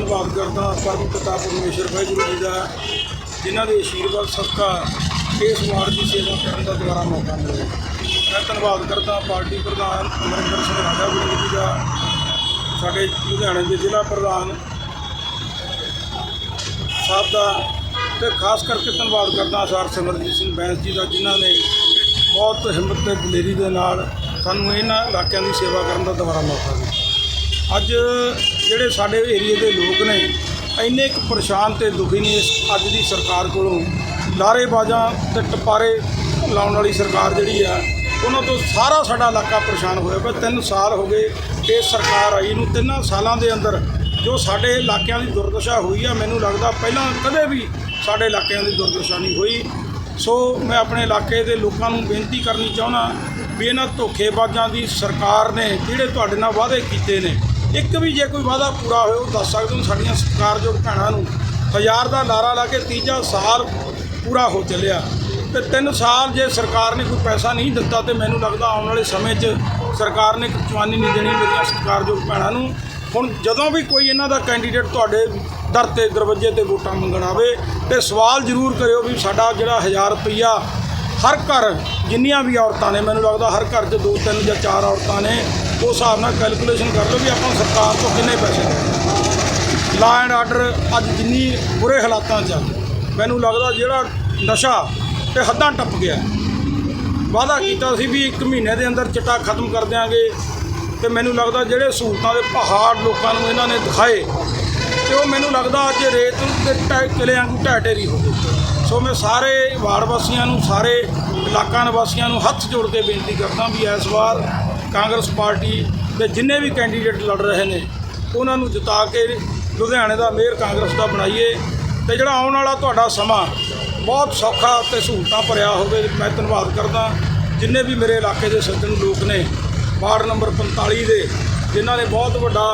ਧੰਨਵਾਦ ਕਰਦਾ ਸਰਬ ਪਿਤਾ ਪਰਮੇਸ਼ਰ ਵਾਹਿਗੁਰੂ ਜੀ ਦਾ ਜਿਨ੍ਹਾਂ ਦੇ ਅਸ਼ੀਰਵਾਦ ਸਦਕਾ ਇਸ ਵਾਰਡ ਦੀ ਸੇਵਾ ਕਰਨ ਦਾ ਦੁਬਾਰਾ ਮੌਕਾ ਮਿਲਿਆ ਮੈਂ ਧੰਨਵਾਦ ਕਰਦਾ ਪਾਰਟੀ ਪ੍ਰਧਾਨ ਅਮਰਿੰਦਰ ਸਿੰਘ ਰਾਜਾ ਗੁਰੂ ਜੀ ਦਾ ਸਾਡੇ ਲੁਧਿਆਣੇ ਦੇ ਜ਼ਿਲ੍ਹਾ ਪ੍ਰਧਾਨ ਸਾਹਿਬ ਦਾ ਤੇ ਖਾਸ ਕਰਕੇ ਧੰਨਵਾਦ ਕਰਦਾ ਸਰ ਸਿਮਰਜੀਤ ਸਿੰਘ ਬੈਂਸ ਜੀ ਦਾ, ਜਿਨ੍ਹਾਂ ਨੇ ਬਹੁਤ ਹਿੰਮਤ ਤੇ ਦਲੇਰੀ ਦੇ ਨਾਲ ਸਾਨੂੰ ਇਹਨਾਂ ਇਲਾਕਿਆਂ ਦੀ ਸੇਵਾ ਕਰਨ ਦਾ ਦੁਬਾਰਾ ਮੌਕਾ ਦਿੱਤਾ। ਅੱਜ ਜਿਹੜੇ ਸਾਡੇ ਏਰੀਏ ਦੇ ਲੋਕ ਨੇ, ਇੰਨੇ ਕੁ ਪਰੇਸ਼ਾਨ ਤੇ ਦੁਖੀ ਨੇ ਇਸ ਅੱਜ ਦੀ ਸਰਕਾਰ ਕੋਲੋਂ। ਲਾਰੇਬਾਜ਼ਾਂ ਤੇ ਟਪਾਰੇ ਲਾਉਣ ਵਾਲੀ ਸਰਕਾਰ ਜਿਹੜੀ ਆ, ਉਹਨਾਂ ਤੋਂ ਸਾਰਾ ਸਾਡਾ ਇਲਾਕਾ ਪਰੇਸ਼ਾਨ ਹੋਇਆ ਪਿਆ। ਤਿੰਨ ਸਾਲ ਹੋ ਗਏ ਇਹ ਸਰਕਾਰ ਆਈ ਨੂੰ। ਤਿੰਨਾਂ ਸਾਲਾਂ ਦੇ ਅੰਦਰ ਜੋ ਸਾਡੇ ਇਲਾਕਿਆਂ ਦੀ ਦੁਰਦਸ਼ਾ ਹੋਈ ਆ, ਮੈਨੂੰ ਲੱਗਦਾ ਪਹਿਲਾਂ ਕਦੇ ਵੀ ਸਾਡੇ ਇਲਾਕਿਆਂ ਦੀ ਦੁਰਦਸ਼ਾ ਨਹੀਂ ਹੋਈ। ਸੋ ਮੈਂ ਆਪਣੇ ਇਲਾਕੇ ਦੇ ਲੋਕਾਂ ਨੂੰ ਬੇਨਤੀ ਕਰਨੀ ਚਾਹੁੰਦਾ ਵੀ ਇਹਨਾਂ ਧੋਖੇਬਾਜ਼ਾਂ ਦੀ ਸਰਕਾਰ ਨੇ ਜਿਹੜੇ ਤੁਹਾਡੇ ਨਾਲ ਵਾਅਦੇ ਕੀਤੇ ਨੇ, ਇੱਕ ਵੀ ਜੇ ਕੋਈ ਵਾਅਦਾ ਪੂਰਾ ਹੋਇਆ ਉਹ ਦੱਸ ਸਕਦੇ ਹੋ। ਸਾਡੀਆਂ ਸਰਕਾਰ ਜੋ ਭੈਣਾਂ ਨੂੰ ਹਜ਼ਾਰ ਦਾ ਲਾਰਾ ਲਾ ਕੇ ਤੀਜਾ ਸਾਲ ਪੂਰਾ ਹੋ ਚੱਲਿਆ। ਤੇ 3 ਸਾਲ ਜੇ ਸਰਕਾਰ ਨੇ ਕੋਈ ਪੈਸਾ ਨਹੀਂ ਦਿੱਤਾ ਤੇ ਮੈਨੂੰ ਲੱਗਦਾ ਆਉਣ ਵਾਲੇ ਸਮੇਂ 'ਚ ਸਰਕਾਰ ਨੇ ਇੱਕ ਚਵਾਨੀ ਨਹੀਂ ਦੇਣੀ ਮੇਰੀਆਂ ਸਰਕਾਰਯੋਗ ਭੈਣਾਂ ਨੂੰ। ਹੁਣ ਜਦੋਂ ਵੀ ਕੋਈ ਇਹਨਾਂ ਦਾ ਕੈਂਡੀਡੇਟ ਤੁਹਾਡੇ ਦਰ ਤੇ ਦਰਵਾਜ਼ੇ ਤੇ ਵੋਟਾਂ ਮੰਗਣ ਆਵੇ ਤੇ ਸਵਾਲ ਜ਼ਰੂਰ ਕਰਿਓ ਵੀ ਸਾਡਾ ਜਿਹੜਾ 1000 ਰੁਪਈਆ ਹਰ ਘਰ ਜਿੰਨੀਆਂ ਵੀ ਔਰਤਾਂ ਨੇ ਮੈਨੂੰ ਲੱਗਦਾ ਹਰ ਘਰ 'ਚ ਦੋ ਤਿੰਨ ਜਾਂ ਚਾਰ ਔਰਤਾਂ ਨੇ ਉਸ ਹਿਸਾਬ ਨਾਲ ਕੈਲਕੂਲੇਸ਼ਨ ਕਰ ਲਓ ਵੀ ਆਪਾਂ ਸਰਕਾਰ ਤੋਂ ਕਿੰਨੇ ਪੈਸੇ ਦੇਣੇ ਲਾ ਐਂਡ ਆਰਡਰ ਅੱਜ ਜਿੰਨੀ ਬੁਰੇ ਹਾਲਾਤਾਂ 'ਚ ਆ, ਮੈਨੂੰ ਲੱਗਦਾ ਜਿਹੜਾ ਨਸ਼ਾ ਤੇ ਹੱਦਾਂ ਟੱਪ ਗਿਆ। ਵਾਅਦਾ ਕੀਤਾ ਸੀ ਵੀ 1 ਮਹੀਨੇ ਦੇ ਅੰਦਰ ਚਿੱਟਾ ਖਤਮ ਕਰ ਦਿਆਂਗੇ। ਤੇ ਮੈਨੂੰ ਲੱਗਦਾ ਜਿਹੜੇ ਸਹੂਲਤਾਂ ਦੇ ਪਹਾੜ ਲੋਕਾਂ ਨੂੰ ਇਹਨਾਂ ਨੇ ਦਿਖਾਏ, ਤੇ ਉਹ ਮੈਨੂੰ ਲੱਗਦਾ ਅੱਜ ਰੇਤ ਦੇ ਟੈ ਕਿਲਿਆਂ ਢਹਿ ਢੇਰੀ ਹੋ ਗਈ। ਸੋ ਮੈਂ ਸਾਰੇ ਵਾਰਡ ਵਾਸੀਆਂ ਨੂੰ, ਸਾਰੇ ਇਲਾਕਾ ਨਿਵਾਸੀਆਂ ਨੂੰ ਹੱਥ ਜੋੜ ਕੇ ਬੇਨਤੀ ਕਰਦਾ ਵੀ ਇਸ ਵਾਰ ਕਾਂਗਰਸ ਪਾਰਟੀ ਦੇ ਜਿੰਨੇ ਵੀ ਕੈਂਡੀਡੇਟ ਲੜ ਰਹੇ ਨੇ, ਉਹਨਾਂ ਨੂੰ ਜਿਤਾ ਕੇ ਲੁਧਿਆਣੇ ਦਾ ਮੇਅਰ ਕਾਂਗਰਸ ਦਾ ਬਣਾਈਏ। ਤੇ ਜਿਹੜਾ ਆਉਣ ਵਾਲਾ ਤੁਹਾਡਾ ਸਮਾਂ ਬਹੁਤ ਸੌਖਾ ਤੇ ਸਹੂਲਤਾਂ ਭਰਿਆ ਹੋਵੇ, ਮੈਂ ਧੰਨਵਾਦ ਕਰਦਾ। ਜਿੰਨੇ ਵੀ ਮੇਰੇ ਇਲਾਕੇ ਦੇ ਸੱਜਣ ਲੋਕ ਨੇ, ਵਾਰਡ ਨੰਬਰ 45 ਦੇ, ਜਿਨ੍ਹਾਂ ਨੇ ਬਹੁਤ ਵੱਡਾ,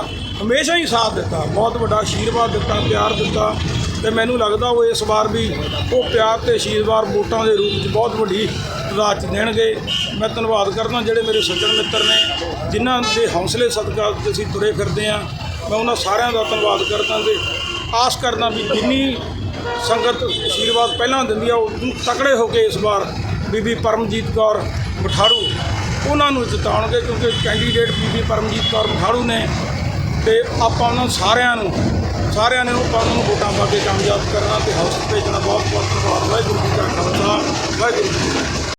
ਹਮੇਸ਼ਾ ਹੀ ਸਾਥ ਦਿੱਤਾ, ਬਹੁਤ ਵੱਡਾ ਆਸ਼ੀਰਵਾਦ ਦਿੱਤਾ, ਪਿਆਰ ਦਿੱਤਾ। ਤੇ ਮੈਨੂੰ ਲੱਗਦਾ ਉਹ ਇਸ ਵਾਰ ਵੀ ਉਹ ਪਿਆਰ ਤੇ ਆਸ਼ੀਰਵਾਦ ਵੋਟਾਂ ਦੇ ਰੂਪ 'ਚ ਬਹੁਤ ਵੱਡੀ ਤਾਦਾਦ ਦੇਣਗੇ। ਮੈਂ ਧੰਨਵਾਦ ਕਰਦਾ ਜਿਹੜੇ ਮੇਰੇ ਸੱਜਣ ਮਿੱਤਰ ਨੇ, ਜਿਨ੍ਹਾਂ ਦੇ ਹੌਸਲੇ ਸਦਕਾ ਅਸੀਂ ਤੁਰੇ ਫਿਰਦੇ ਆ ਮੈਂ ਉਹਨਾਂ ਸਾਰਿਆਂ ਦਾ ਧੰਨਵਾਦ ਕਰਦਾ ਤੇ ਆਸ ਕਰਦਾ ਵੀ ਜਿੰਨੀ ਸੰਗਤ ਆਸ਼ੀਰਵਾਦ ਪਹਿਲਾਂ ਦਿੰਦੀ ਆ, ਉਹ ਤਕੜੇ ਹੋ ਕੇ ਇਸ ਵਾਰ ਬੀਬੀ ਪਰਮਜੀਤ ਕੌਰ ਮਠਾੜੂ ਉਹਨਾਂ ਨੂੰ ਜਿਤਾਉਣਗੇ ਕਿਉਂਕਿ ਕੈਂਡੀਡੇਟ ਬੀਬੀ ਪਰਮਜੀਤ ਕੌਰ ਮਠਾੜੂ ਨੇ ਤੇ ਆਪਾਂ ਉਹਨਾਂ ਸਾਰਿਆਂ ਨੂੰ, ਸਾਰਿਆਂ ਨੇ ਆਪਾਂ ਉਹਨਾਂ ਨੂੰ ਵੋਟਾਂ ਪਾ ਕੇ ਕਾਮਯਾਬ ਕਰਨਾ ਤੇ ਹਾਊਸ ਭੇਜਣਾ ਬਹੁਤ ਬਹੁਤ ਧੰਨਵਾਦ। ਵਾਹਿਗੁਰੂ ਜੀ ਕਾ ਖਾਲਸਾ, ਵਾਹਿਗੁਰੂ ਜੀ